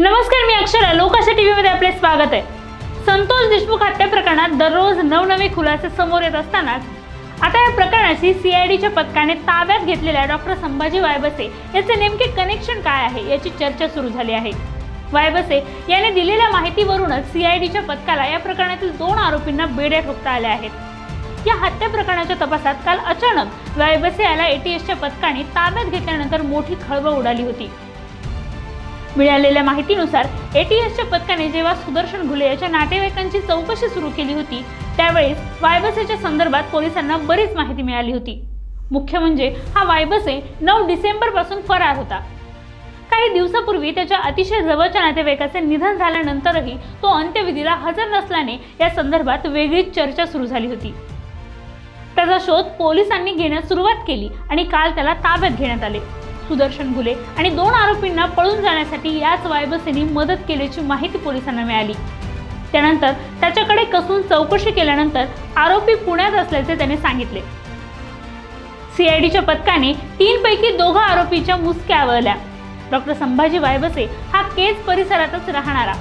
नमस्कार मी अक्षरा. लोकाशा टी व्हीमध्ये आपले स्वागत आहे. संतोष देशमुख हत्या प्रकरणात दररोज नवनवे खुलासे समोर येत असतानाच आता या प्रकरणाची सीआयडीच्या पथकाने ताब्यात घेतलेल्या डॉक्टर संभाजी वायबसे याचे नेमके कनेक्शन काय आहे याची चर्चा सुरू झाली आहे. वायबसे याने दिलेल्या माहितीवरूनच सीआयडीच्या पथकाला या प्रकरणातील दोन आरोपींना बेड्या ठोकता आल्या आहेत. या हत्या प्रकरणाच्या तपासात काल अचानक वायबसे याला एटीएसच्या पथकाने ताब्यात घेतल्यानंतर मोठी खळबळ उडाली होती. मिळालेल्या माहितीनुसार एटीएसच्या पथकाने जेव्हा सुदर्शन घुले याच्या नातेवाईकांची चौकशी सुरू केली होती त्यावेळेस वायबसेच्या संदर्भात पोलिसांना बरीच माहिती मिळाली होती. मुख्य म्हणजे हा वायबसे नऊ डिसेंबरपासून फरार होता. काही दिवसापूर्वी त्याच्या अतिशय जवळच्या नातेवाईकाचे निधन झाल्यानंतरही तो अंत्यविधीला हजर नसल्याने या संदर्भात वेगळीच चर्चा सुरू झाली होती. त्याचा शोध पोलिसांनी घेण्यास सुरुवात केली आणि काल त्याला ताब्यात घेण्यात आले. सुदर्शन घुले आणि दोन आरोपींना पळून जाण्यासाठी याच वायबसेनी मदत केल्याची माहिती पोलिसांना मिळाली. त्यानंतर त्याच्याकडे कसून चौकशी केल्यानंतर आरोपी पुण्यात असल्याचे त्याने सांगितले. सीआयडीच्या पथकाने तीनपैकी दोघं दोघा आरोपीच्या मुसक्या आवळल्या. डॉक्टर संभाजी वायबसे हा केज परिसरातच राहणारा.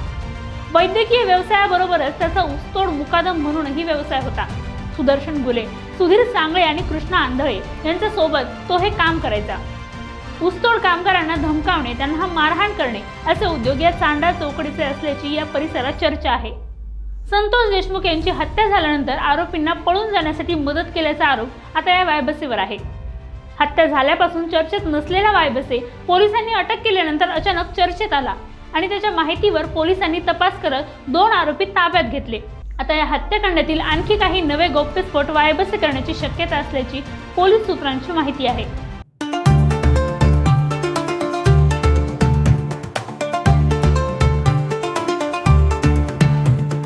वैद्यकीय व्यवसायाबरोबरच त्याचा उस्तोड मुकादम म्हणूनही व्यवसाय होता. सुदर्शन गुले सुधीर सांगळे आणि कृष्णा आंधळे यांच्या सोबत तो हे काम करायचा. ऊसतोड कामगारांना धमकावणे त्यांना मारहाण करणे असे उद्योग या चांडा चौकडीचे असल्याची या परिसरात चर्चा आहे. संतोष देशमुख यांची हत्या झाल्यानंतर आरोपींना पळून जाण्यासाठी मदत केल्याचा आरोप आता या वायबसेवर आहे. हत्या झाल्यापासून चर्चेत नसलेला वायबसे पोलिसांनी अटक केल्यानंतर अचानक चर्चेत आला आणि त्याच्या माहितीवर पोलिसांनी तपास करत दोन आरोपी ताब्यात घेतले. आता या हत्याकांडातील आणखी काही नवे गौप्यस्फोट वायबसे करण्याची शक्यता असल्याची पोलीस सूत्रांची माहिती आहे.